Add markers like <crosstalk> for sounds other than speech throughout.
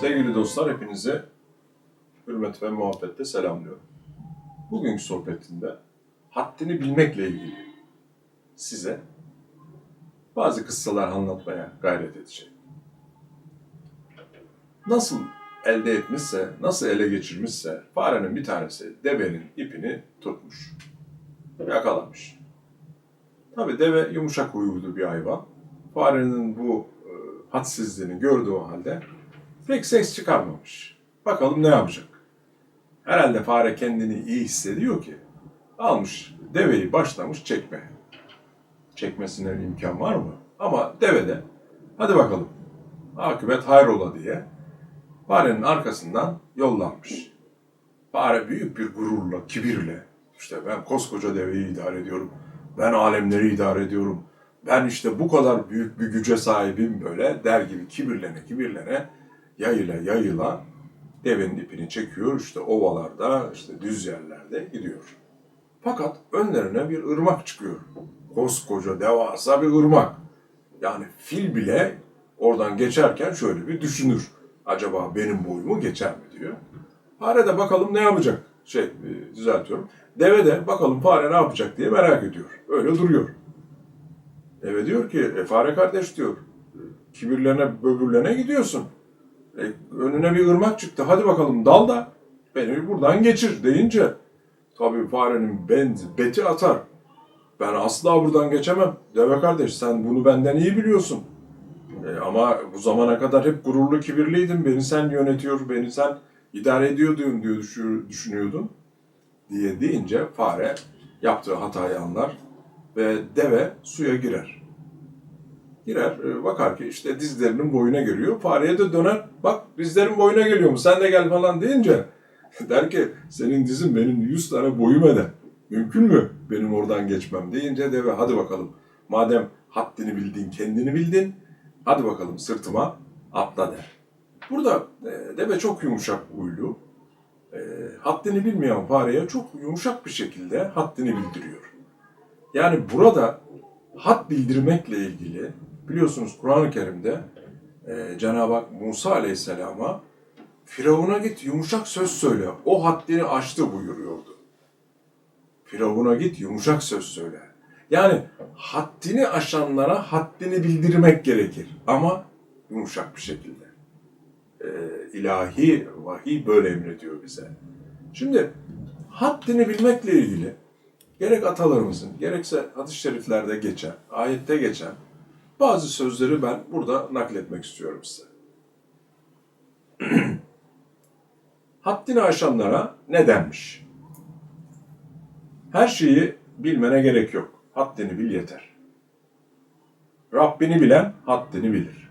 Sevgili dostlar hepinize hürmet ve muhabbetle selamlıyorum. Bugünkü sohbetinde haddini bilmekle ilgili size bazı kıssalar anlatmaya gayret edeceğim. Nasıl elde etmişse, nasıl ele geçirmişse farenin bir tanesi devenin ipini tutmuş, yakalamış. Tabi deve yumuşak huylu bir hayvan. Farenin bu e, hadsizliğini gördüğü halde pek ses çıkarmamış. Bakalım ne yapacak? Herhalde fare kendini iyi hissediyor ki almış deveyi başlamış çekmeye. Çekmesine imkan var mı? Ama deve de hadi bakalım akıbet hayrola diye farenin arkasından yollanmış. Fare büyük bir gururla, kibirle işte ben koskoca deveyi idare ediyorum. Ben alemleri idare ediyorum. Ben işte bu kadar büyük bir güce sahibim böyle der gibi kibirlene kibirlene yayıla yayıla devenin ipini çekiyor işte ovalarda işte düz yerlerde gidiyor. Fakat önlerine bir ırmak çıkıyor. Koskoca devasa bir ırmak. Yani fil bile oradan geçerken şöyle bir düşünür. Acaba benim boyumu geçer mi diyor. Fare de bakalım ne yapacak? Şey e, düzeltiyorum. Deve de bakalım fare ne yapacak diye merak ediyor. Öyle duruyor. Deve diyor ki e, fare kardeş diyor. Kibirlene böbürlene gidiyorsun. E, önüne bir ırmak çıktı. Hadi bakalım dal da beni buradan geçir deyince tabii farenin benzi beti atar. Ben asla buradan geçemem. Deve kardeş sen bunu benden iyi biliyorsun. E, ama bu zamana kadar hep gururlu kibirliydin. Beni sen yönetiyor, beni sen idare ediyordun diye düşü- düşünüyordun. Diye deyince fare yaptığı hatayı anlar ve deve suya girer. Girer, e, bakar ki işte dizlerinin boyuna geliyor. Fareye de döner, bak dizlerin boyuna geliyor mu sen de gel falan deyince <laughs> der ki senin dizin benim 100 tane boyum eder. Mümkün mü benim oradan geçmem deyince deve hadi bakalım. Madem haddini bildin, kendini bildin, hadi bakalım sırtıma atla der. Burada e, deve çok yumuşak huylu. E, haddini bilmeyen fareye çok yumuşak bir şekilde haddini bildiriyor. Yani burada had bildirmekle ilgili biliyorsunuz Kur'an-ı Kerim'de e, Cenab-ı Hak Musa Aleyhisselam'a Firavun'a git yumuşak söz söyle. O haddini aştı buyuruyordu. Firavun'a git yumuşak söz söyle. Yani haddini aşanlara haddini bildirmek gerekir. Ama yumuşak bir şekilde. Ee, ilahi vahiy böyle emrediyor bize. Şimdi haddini bilmekle ilgili gerek atalarımızın gerekse hadis-i şeriflerde geçen, ayette geçen bazı sözleri ben burada nakletmek istiyorum size. <clears throat> Haddini aşanlara ne denmiş? Her şeyi bilmene gerek yok. Haddini bil yeter. Rabbini bilen haddini bilir.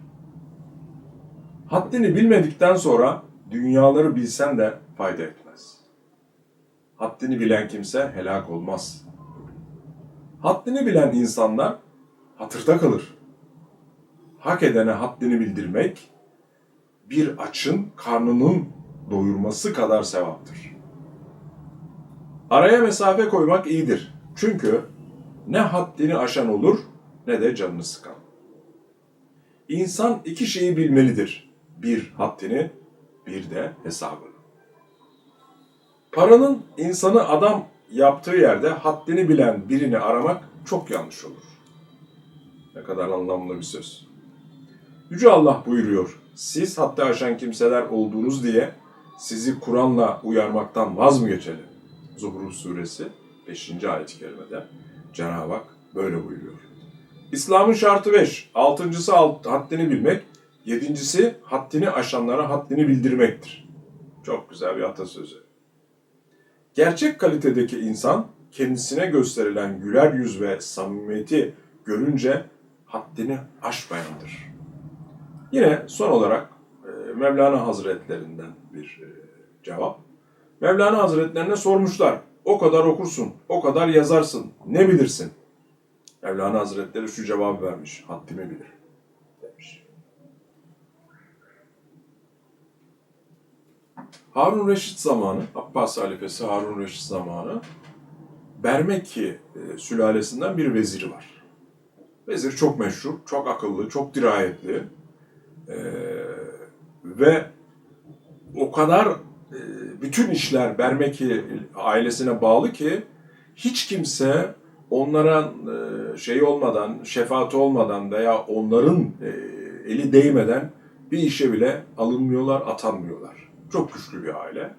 Haddini bilmedikten sonra dünyaları bilsen de fayda etmez. Haddini bilen kimse helak olmaz. Haddini bilen insanlar hatırda kalır. Hak edene haddini bildirmek bir açın karnının doyurması kadar sevaptır. Araya mesafe koymak iyidir. Çünkü ne haddini aşan olur ne de canını sıkan. İnsan iki şeyi bilmelidir. Bir haddini, bir de hesabını. Paranın insanı adam yaptığı yerde haddini bilen birini aramak çok yanlış olur. Ne kadar anlamlı bir söz. Yüce Allah buyuruyor, siz haddi aşan kimseler olduğunuz diye sizi Kur'an'la uyarmaktan vaz mı geçelim? Zuhruf suresi 5. ayet-i kerimede Cenab-ı Hak böyle buyuruyor. İslam'ın şartı 5. Altıncısı alt- haddini bilmek. Yedincisi haddini aşanlara haddini bildirmektir. Çok güzel bir atasözü. Gerçek kalitedeki insan kendisine gösterilen güler yüz ve samimiyeti görünce haddini aşmayandır. Yine son olarak e, Mevlana Hazretlerinden bir e, cevap. Mevlana Hazretlerine sormuşlar. O kadar okursun, o kadar yazarsın. Ne bilirsin? Mevlana Hazretleri şu cevabı vermiş. Haddimi bilir. Demiş. Harun Reşit zamanı, Abbas halifesi Harun Reşit zamanı Bermeki e, sülalesinden bir veziri var. Vezir çok meşhur, çok akıllı, çok dirayetli. E, ve o kadar e, bütün işler Bermeki ailesine bağlı ki hiç kimse onlara e, şey olmadan, şefaati olmadan veya onların e, eli değmeden bir işe bile alınmıyorlar, atanmıyorlar. Çok güçlü bir aile.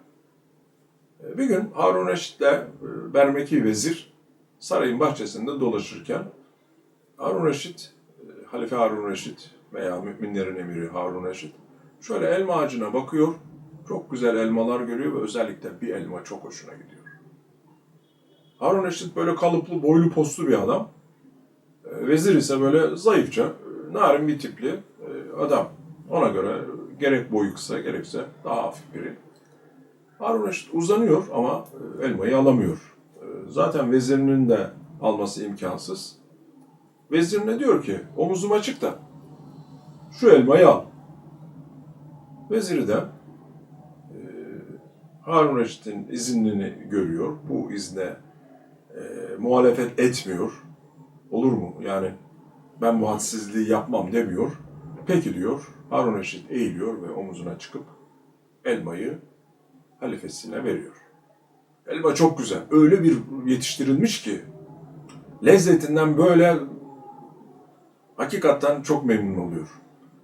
E, Bir gün Harun Reşit'le e, Bermeki vezir sarayın bahçesinde dolaşırken Harun Reşit, e, Halife Harun Reşit veya müminlerin emiri Harun Reşit şöyle elma ağacına bakıyor. Çok güzel elmalar görüyor ve özellikle bir elma çok hoşuna gidiyor. Harun Reşit böyle kalıplı, boylu postlu bir adam. E, Vezir ise böyle zayıfça, e, narin bir tipli e, adam. Ona göre gerek boyu kısa gerekse daha hafif biri. Harun Reşit uzanıyor ama e, elmayı alamıyor. Zaten vezirinin de alması imkansız. Vezirine diyor ki omuzum açık da şu elmayı al. Veziri de e, Harun Reşit'in iznini görüyor. Bu izne e, muhalefet etmiyor. Olur mu? Yani ben bu hadsizliği yapmam demiyor. Peki diyor. Harun Reşit eğiliyor ve omuzuna çıkıp elmayı halifesine veriyor. Elma çok güzel. Öyle bir yetiştirilmiş ki lezzetinden böyle hakikaten çok memnun oluyor.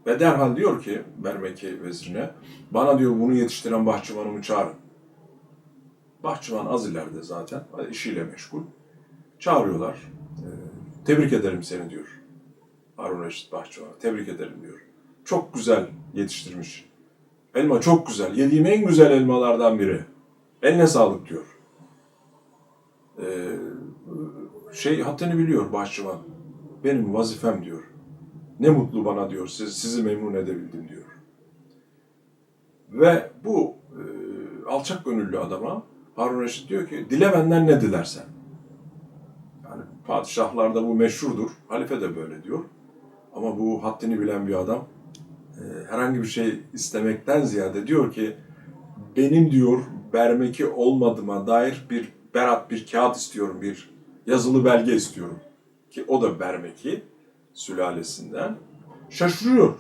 Ve derhal diyor ki Bermeki vezirine bana diyor bunu yetiştiren bahçıvanımı çağırın. Bahçıvan az ileride zaten işiyle meşgul. Çağırıyorlar. Ee, tebrik ederim seni diyor. Harun Reşit Bahçıvan'a. Tebrik ederim diyor. Çok güzel yetiştirmiş. Elma çok güzel. Yediğim en güzel elmalardan biri. Eline sağlık diyor. Ee, şey hattını biliyor bahçıvan. Benim vazifem diyor. Ne mutlu bana diyor. Siz, sizi memnun edebildim diyor. Ve bu e, alçak gönüllü adama Harun Reşit diyor ki dile benden ne dilersen. Yani padişahlarda bu meşhurdur. Halife de böyle diyor. Ama bu haddini bilen bir adam e, herhangi bir şey istemekten ziyade diyor ki benim diyor Bermeki olmadığıma dair bir berat bir kağıt istiyorum, bir yazılı belge istiyorum. Ki o da Bermeki sülalesinden. Şaşırıyor.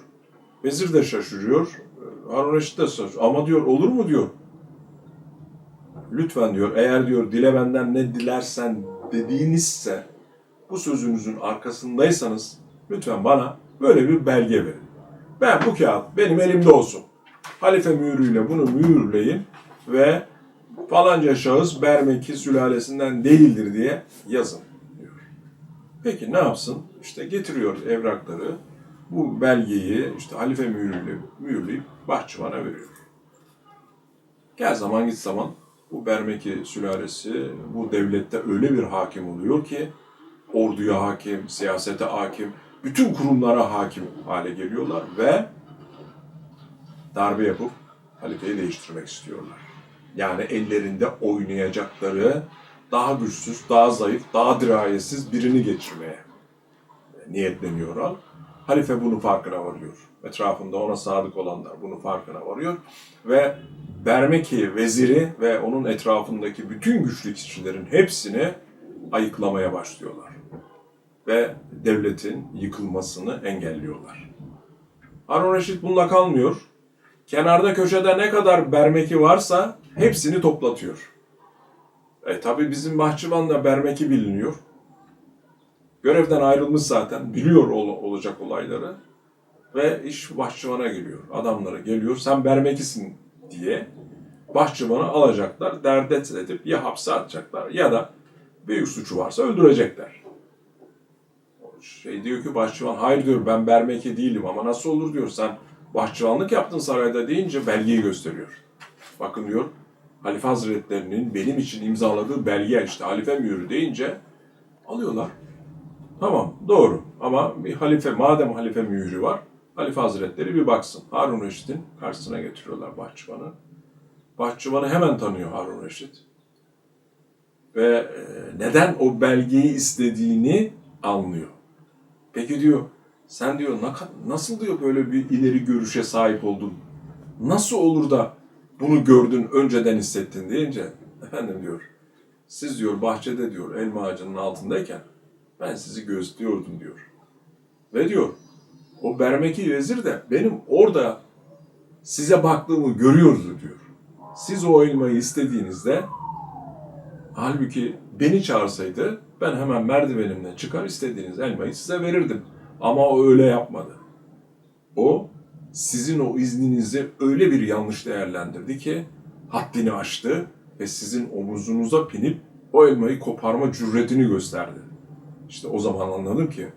Vezir de şaşırıyor. Harun Reşit de şaşırıyor. Ama diyor olur mu diyor. Lütfen diyor eğer diyor dile benden ne dilersen dediğinizse bu sözünüzün arkasındaysanız lütfen bana böyle bir belge verin. Ben bu kağıt benim elimde olsun. Halife mührüyle bunu mühürleyin ve falanca şahıs Bermeki sülalesinden değildir diye yazın. Peki ne yapsın? İşte getiriyor evrakları, bu belgeyi işte halife mührüyle mühürleyip bahçıvana veriyor. Gel zaman git zaman bu Bermeki sülalesi bu devlette öyle bir hakim oluyor ki orduya hakim, siyasete hakim, bütün kurumlara hakim hale geliyorlar ve darbe yapıp halifeyi değiştirmek istiyorlar. Yani ellerinde oynayacakları daha güçsüz, daha zayıf, daha dirayetsiz birini geçirmeye niyetleniyorlar. Halife bunun farkına varıyor. Etrafında ona sadık olanlar bunun farkına varıyor. Ve Bermeki veziri ve onun etrafındaki bütün güçlü kişilerin hepsini ayıklamaya başlıyorlar. Ve devletin yıkılmasını engelliyorlar. Harun Reşit bununla kalmıyor. Kenarda köşede ne kadar Bermeki varsa hepsini toplatıyor. E tabi bizim bahçıvan da Bermeki biliniyor. Görevden ayrılmış zaten. Biliyor ol- olacak olayları. Ve iş bahçıvana geliyor. Adamlara geliyor. Sen Bermekisin diye bahçıvanı alacaklar. Derdet edip ya hapse atacaklar ya da büyük suçu varsa öldürecekler. Şey diyor ki bahçıvan hayır diyor ben Bermeki değilim ama nasıl olur diyor sen bahçıvanlık yaptın sarayda deyince belgeyi gösteriyor. Bakın diyor Halife Hazretlerinin benim için imzaladığı belge işte halife mührü deyince alıyorlar. Tamam doğru ama bir halife madem halife mührü var halife hazretleri bir baksın. Harun Reşit'in karşısına getiriyorlar bahçıvanı. Bahçıvanı hemen tanıyor Harun Reşit. Ve e, neden o belgeyi istediğini anlıyor. Peki diyor sen diyor "na- nasıl diyor böyle bir ileri görüşe sahip oldun? Nasıl olur da bunu gördün önceden hissettin deyince efendim diyor siz diyor bahçede diyor elma ağacının altındayken ben sizi gözlüyordum diyor. Ve diyor o Bermeki vezir de benim orada size baktığımı görüyordu diyor. Siz o elmayı istediğinizde halbuki beni çağırsaydı ben hemen merdivenimden çıkar istediğiniz elmayı size verirdim. Ama o öyle yapmadı. O sizin o izninizi öyle bir yanlış değerlendirdi ki haddini aştı ve sizin omuzunuza binip o elmayı koparma cüretini gösterdi. İşte o zaman anladım ki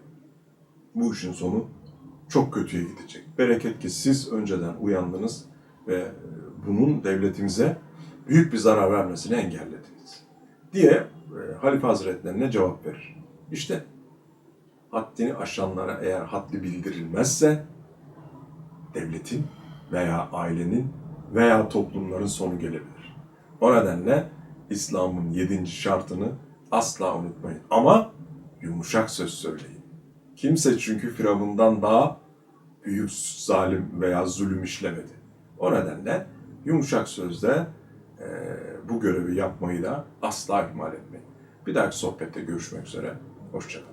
bu işin sonu çok kötüye gidecek. Bereket ki siz önceden uyandınız ve bunun devletimize büyük bir zarar vermesini engellediniz. Diye e, Halife Hazretlerine cevap verir. İşte haddini aşanlara eğer haddi bildirilmezse devletin veya ailenin veya toplumların sonu gelebilir. O nedenle İslam'ın yedinci şartını asla unutmayın. Ama yumuşak söz söyleyin. Kimse çünkü Firavundan daha büyük zalim veya zulüm işlemedi. O nedenle yumuşak sözle e, bu görevi yapmayı da asla ihmal etmeyin. Bir dahaki sohbette görüşmek üzere. Hoşçakalın.